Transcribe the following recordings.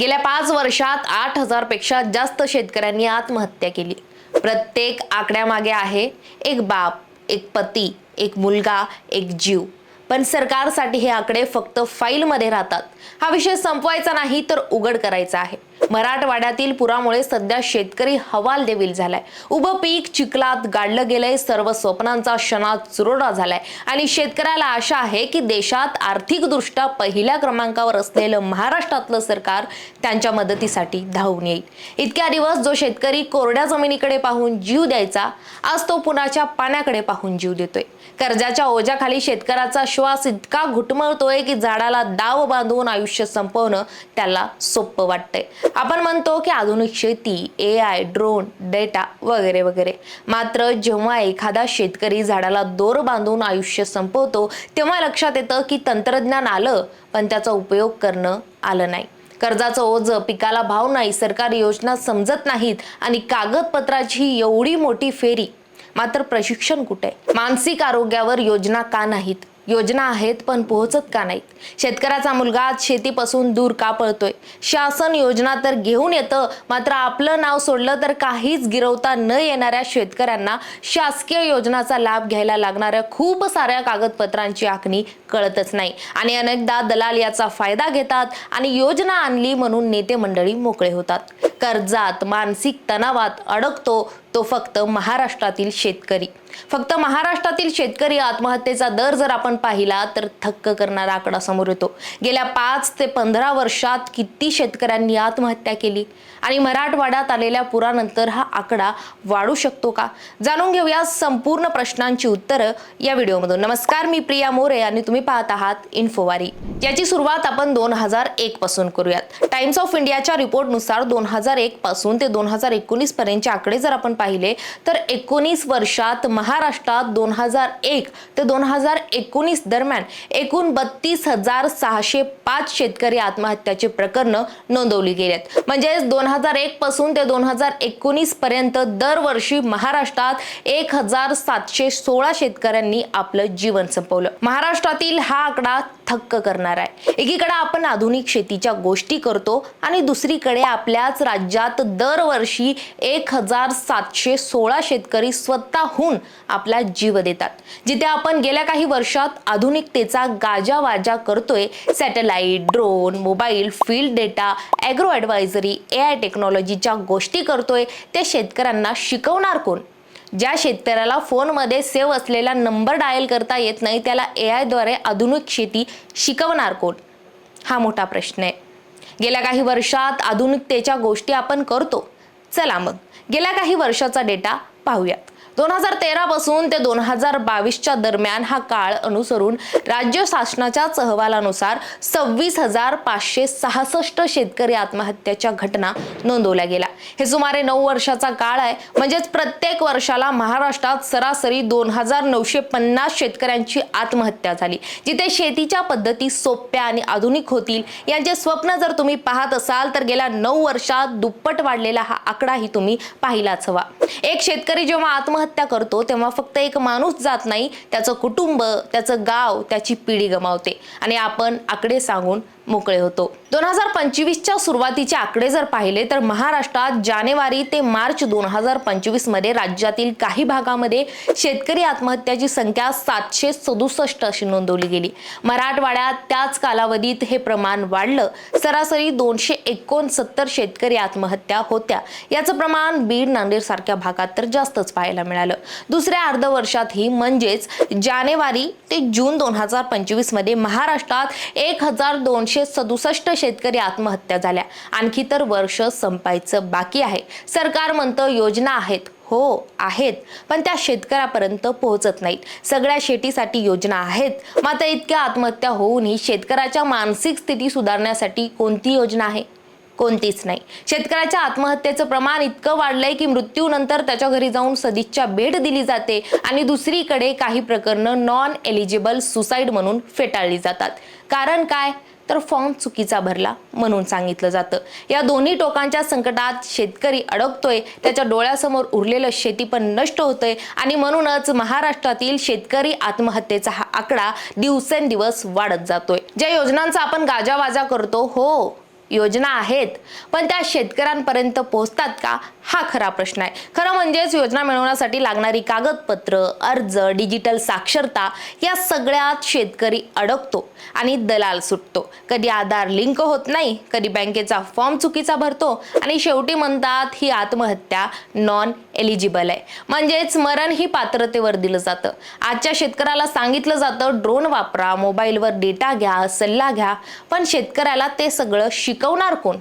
गेल्या पाच वर्षात आठ हजारपेक्षा जास्त शेतकऱ्यांनी आत्महत्या केली. प्रत्येक आकड्यामागे आहे एक बाप एक पती एक मुलगा एक जीव. पण सरकारसाठी हे आकडे फक्त फाईलमध्ये राहतात. हा विषय संपवायचा नाही तर उघड करायचा आहे. मराठवाड्यातील पुरामुळे सध्या शेतकरी हवाल देवील झालाय. उभं पीक चिखलात गाडलं गेलंय. सर्व स्वप्नांचा क्षणात चुरोडा झालाय. आणि शेतकऱ्याला आशा आहे की देशात आर्थिकदृष्ट्या पहिल्या क्रमांकावर असलेलं महाराष्ट्रातलं सरकार त्यांच्या मदतीसाठी धावून येईल. इतक्या दिवस जो शेतकरी कोरड्या जमिनीकडे पाहून जीव द्यायचा आज तो पुण्याच्या पाण्याकडे पाहून जीव देतोय. कर्जाच्या ओझ्याखाली शेतकऱ्याचा श्वास इतका घुटमळतोय की झाडाला दाव बांधून आयुष्य संपवणं त्याला सोपं वाटतंय. आपण म्हणतो की आधुनिक शेती ए आय ड्रोन डेटा वगैरे वगैरे. मात्र जेव्हा एखादा शेतकरी झाडाला दोर बांधून आयुष्य संपवतो तेव्हा लक्षात येतं की तंत्रज्ञान आलं पण त्याचा उपयोग करणं आलं नाही. कर्जाचं ओझ पिकाला भाव नाही सरकारी योजना समजत नाहीत आणि कागदपत्राची एवढी मोठी फेरी. मात्र प्रशिक्षण कुठे? मानसिक आरोग्यावर योजना का नाहीत? योजना आहेत पण पोहोचत का नाहीत? शेतकऱ्याचा मुलगा आज शेतीपासून दूर का पळतोय? शासन योजना तर घेऊन येतं मात्र आपलं नाव सोडलं तर काहीच गिरवता न येणाऱ्या शेतकऱ्यांना शासकीय योजनाचा लाभ घ्यायला लागणाऱ्या खूप साऱ्या कागदपत्रांची आखणी कळतच नाही. आणि अनेकदा दलाल याचा फायदा घेतात आणि योजना आणली म्हणून नेते मंडळी मोकळे होतात. कर्जात मानसिक तणावात अडकतो तो फक्त महाराष्ट्रातील शेतकरी. फक्त महाराष्ट्रातील शेतकरी आत्महत्येचा दर जर आपण पाहिला तर थक्क करणारा आकडा समोर येतो. गेल्या पाच ते पंधरा वर्षात किती शेतकऱ्यांनी आत्महत्या केली? आणि मराठवाड्यात आलेल्या पुरानंतर हा आकडा वाढू शकतो का? जाणून घेऊया संपूर्ण प्रश्नांची उत्तरं या व्हिडिओमधून. नमस्कार मी प्रिया मोरे आणि तुम्ही पाहत आहात इन्फोवारी. याची सुरुवात आपण दोन हजार एक पासून करूयात. टाइम्स ऑफ इंडियाच्या रिपोर्टनुसार दोन हजार एक पासून ते दोन हजार एकोणीस पर्यंतचे आकडे जर आपण पाहिले तर एकोणीस वर्षात महाराष्ट्रात दोन हजार एक ते दोन हजार एकोणीस दरम्यान एकूण बत्तीस हजार सहाशे पाच शेतकरी आत्महत्याची प्रकरणं नोंदवली गेलेत. म्हणजेच दोन हजार एक पासून ते दोन हजार एकोणीस पर्यंत दरवर्षी महाराष्ट्रात एक हजार सातशे सोळा शेतकऱ्यांनी आपलं जीवन संपवलं. महाराष्ट्रातील हा आकडा थक्क करणार आहे. एकीकडे आपण आधुनिक शेतीच्या गोष्टी करतो आणि दुसरीकडे आपल्याच राज्यात दरवर्षी एक हजार सातशे सोळा शेतकरी स्वतःहून आपला जीव देतात. जिथे आपण गेल्या काही वर्षात आधुनिकतेचा गाजावाजा करतोय satellite drone mobile field data agro advisory A I टेक्नॉलॉजीच्या गोष्टी करतोय ते शेतकऱ्यांना शिकवणार कोण? ज्या शेतकऱ्याला फोनमध्ये सेव्ह असलेला नंबर डायल करता येत नाही त्याला ए आयद्वारे आधुनिक शेती शिकवणार कोण? हा मोठा प्रश्न आहे. गेल्या काही वर्षात आधुनिकतेच्या गोष्टी आपण करतो. चला मग गेल्या काही वर्षाचा डेटा पाहूयात. दोन हजार तेरा पासून ते दोन हजार बावीसच्या दरम्यान हा काळ अनुसरून राज्य शासनाच्याच अहवालानुसार सव्वीस हजार पाचशे सहासष्ट शेतकरी आत्महत्याच्या घटना नोंदवल्या गेल्या. हे सुमारे नऊ वर्षाचा काळ आहे. म्हणजेच प्रत्येक वर्षाला महाराष्ट्रात सरासरी दोन हजार नऊशे पन्नास शेतकऱ्यांची आत्महत्या झाली. जिथे शेतीच्या पद्धती सोप्या आणि आधुनिक होतील यांचे स्वप्न जर तुम्ही पाहत असाल तर गेल्या नऊ वर्षात दुप्पट वाढलेला हा आकडाही तुम्ही पाहिलाच हवा. एक शेतकरी जेव्हा आत्महत्या करतो तेव्हा फक्त एक माणूस जात नाही त्याचं कुटुंब त्याचं गाव त्याची पिढी गमावते. आणि आपण आकडे सांगून मोकळे होतो. दोन हजार पंचवीसच्या सुरुवातीचे आकडे जर पाहिले तर महाराष्ट्रात जानेवारी ते मार्च दोन हजार पंचवीसमध्ये राज्यातील काही भागामध्ये शेतकरी आत्महत्याची संख्या सातशे सदुसष्ट अशी नोंदवली गेली. मराठवाड्यात त्याच कालावधीत हे प्रमाण वाढलं. सरासरी दोनशे एकोणसत्तर शेतकरी आत्महत्या होत्या. याचं प्रमाण बीड नांदेड सारख्या भागात तर जास्तच पाहायला मिळालं. दुसऱ्या अर्धवर्षातही म्हणजेच जानेवारी ते जून दोन हजार पंचवीसमध्ये महाराष्ट्रात एक हजार दोनशे सदुसष्ट शेतकरी आत्महत्या झाल्या. आणखी तर वर्ष संपायचं बाकी आहे. सरकार म्हणतं योजना आहेत. हो आहेत. पण त्या शेतकऱ्यापर्यंत पोहोचत नाहीत. सगळ्या शेतीसाठी योजना आहेत. मात्र इतक्या आत्महत्या होऊनही शेतकऱ्याच्या मानसिक स्थिती सुधारण्यासाठी कोणती योजना आहे? कोणतीच नाही. शेतकऱ्याच्या आत्महत्येचं प्रमाण इतकं वाढलंय की मृत्यूनंतर त्याच्या घरी जाऊन सदिच्छा भेट दिली जाते आणि दुसरीकडे काही प्रकरणं नॉन एलिजिबल सुसाईड म्हणून फेटाळली जातात. कारण काय? तर फॉर्म चुकीचा भरला म्हणून सांगितलं जातं. या दोन्ही टोकांच्या संकटात शेतकरी अडकतोय. त्याच्या डोळ्यासमोर उरलेलं शेती पण नष्ट होतंय. आणि म्हणूनच महाराष्ट्रातील शेतकरी आत्महत्येचा हा आकडा दिवसेंदिवस वाढत जातोय. ज्या योजनांचा आपण गाजावाजा करतो हो. योजना आहेत पण त्या शेतकऱ्यांपर्यंत पोहोचतात का? हा खरा प्रश्न आहे. खरं म्हणजेच योजना मिळवण्यासाठी लागणारी कागदपत्र अर्ज डिजिटल साक्षरता या सगळ्यात शेतकरी अडकतो आणि दलाल सुटतो. कधी आधार लिंक होत नाही कधी बँकेचा फॉर्म चुकीचा भरतो आणि शेवटी म्हणतात ही आत्महत्या नॉन एलिजिबल आहे. म्हणजेच मरण ही पात्रतेवर दिलं जातं. आजच्या शेतकऱ्याला सांगितलं जातं ड्रोन वापरा मोबाईलवर डेटा घ्या सल्ला घ्या. पण शेतकऱ्याला ते सगळं शिकवणार कोण?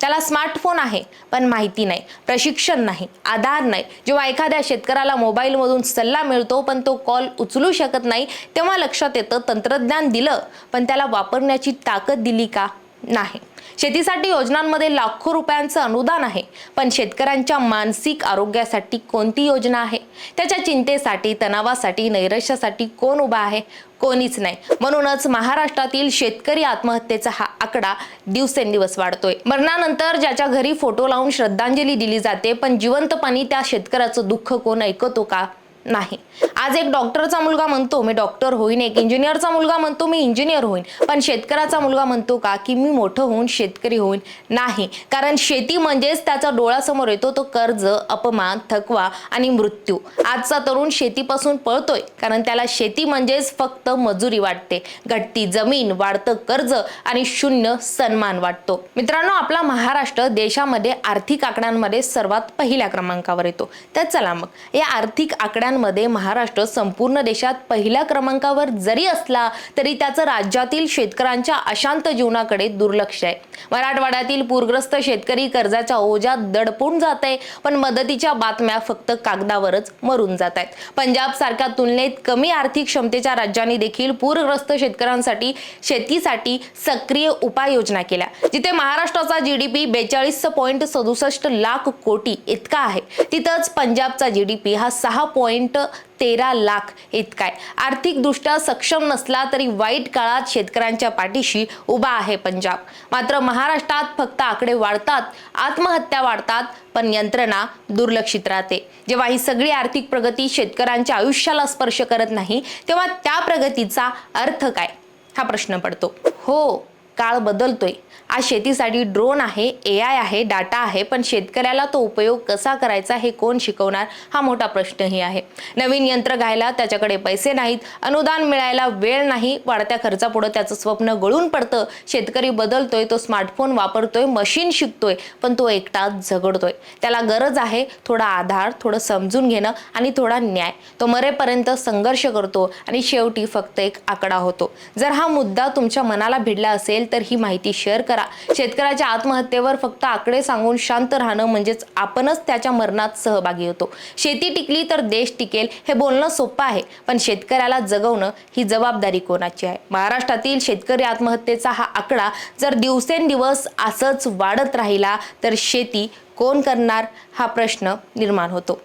त्याला स्मार्टफोन आहे पण माहिती नाही प्रशिक्षण नाही आधार नाही. जेव्हा एखाद्या शेतकऱ्याला मोबाईलमधून सल्ला मिळतो पण तो कॉल उचलू शकत नाही तेव्हा लक्षात येतं तंत्रज्ञान दिलं पण त्याला वापरण्याची ताकद दिली का? नाही. शेतीसाठी योजनांमध्ये लाखो रुपयांचं अनुदान आहे पण शेतकऱ्यांच्या मानसिक आरोग्यासाठी कोणती योजना आहे? त्याच्या चिंतेसाठी तणावासाठी नैराश्यासाठी कोण उभा आहे? कोणीच नाही. म्हणूनच महाराष्ट्रातील शेतकरी आत्महत्येचा हा आकडा दिवसेंदिवस वाढतोय. मरणानंतर ज्याच्या घरी फोटो लावून श्रद्धांजली दिली जाते पण जिवंतपणी त्या शेतकऱ्याचं दुःख कोण ऐकतो का? नाही. आज एक डॉक्टरचा मुलगा म्हणतो मी डॉक्टर होईन एक इंजिनियरचा मुलगा म्हणतो मी इंजिनियर होईन. पण शेतकऱ्याचा मुलगा म्हणतो का की मी मोठं होऊन शेतकरी होईन? नाही. कारण शेती म्हणजेच त्याचा डोळ्यासमोर येतो तो कर्ज अपमान थकवा आणि मृत्यू. आजचा तरुण शेतीपासून पळतोय. कारण त्याला शेती म्हणजेच फक्त मजुरी वाटते. घटती जमीन वाढतं कर्ज आणि शून्य सन्मान वाटतो. मित्रांनो आपला महाराष्ट्र देशामध्ये आर्थिक आकड्यांमध्ये सर्वात पहिल्या क्रमांकावर येतो. तर चला मग या आर्थिक उत्पादनांमध्ये महाराष्ट्र संपूर्ण देशात पहिल्या क्रमांकावर जरी असला तरी त्याचं राज्यातील शेतकऱ्यांच्या अशांत जीवनाकडे दुर्लक्ष आहे. मराठवाड्यातील पूरग्रस्त शेतकरी कर्जाच्या ओझ्यात दडपून जात आहे पण मदतीच्या बातम्या फक्त कागदावरच मरून जात आहेत. पंजाब सारख्या तुलनेत कमी आर्थिक क्षमतेच्या राज्यांनी देखील पूरग्रस्त शेतकऱ्यांसाठी शेतीसाठी सक्रिय उपाययोजना केल्या. जिथे महाराष्ट्राचा जीडीपी बेचाळीस पॉईंट सदुसष्ट लाख कोटी इतका आहे तिथंच पंजाबचा जीडीपी हा सहा पॉईंट तेरा लाख इतका आहे. आर्थिकदृष्ट्या सक्षम नसला तरी वाईट काळात शेतकऱ्यांच्या पाठीशी उभा आहे पंजाब. मात्र महाराष्ट्रात फक्त आकडे वाढतात आत्महत्या वाढतात पण यंत्रणा दुर्लक्षित राहते. जेव्हा ही सगळी आर्थिक प्रगती शेतकऱ्यांच्या आयुष्याला स्पर्श करत नाही तेव्हा त्या प्रगतीचा अर्थ काय? हा प्रश्न पडतो. हो. काळ बदलतोय. आज शेतीसाठी ड्रोन आहे ए आय आहे डाटा आहे पण शेतकऱ्याला तो उपयोग कसा करायचा हे कोण शिकवणार? हा मोठा प्रश्नही आहे. नवीन यंत्र घ्यायला त्याच्याकडे पैसे नाहीत. अनुदान मिळायला वेळ नाही. वाढत्या खर्चापुढं त्याचं स्वप्न गळून पडतं. शेतकरी बदलतोय तो स्मार्टफोन वापरतोय मशीन शिकतोय पण तो एकटाच झगडतोय. त्याला गरज आहे थोडा आधार थोडं समजून घेणं आणि थोडा न्याय. तो मरेपर्यंत संघर्ष करतो आणि शेवटी फक्त एक आकडा होतो. जर हा मुद्दा तुमच्या मनाला भिडला असेल असेल तर ही माहिती शेअर करा. शेतकऱ्याच्या आत्महत्येवर फक्त आकडे सांगून शांत राहणं म्हणजेच आपणच त्याच्या मरणात सहभागी होतो. शेती टिकली तर देश टिकेल हे बोलणं सोपं आहे पण शेतकऱ्याला जगवणं ही जबाबदारी कोणाची आहे? महाराष्ट्रातील शेतकरी आत्महत्येचा हा आकडा जर दिवसेंदिवस असंच वाढत राहिला तर शेती कोण करणार? हा प्रश्न निर्माण होतो.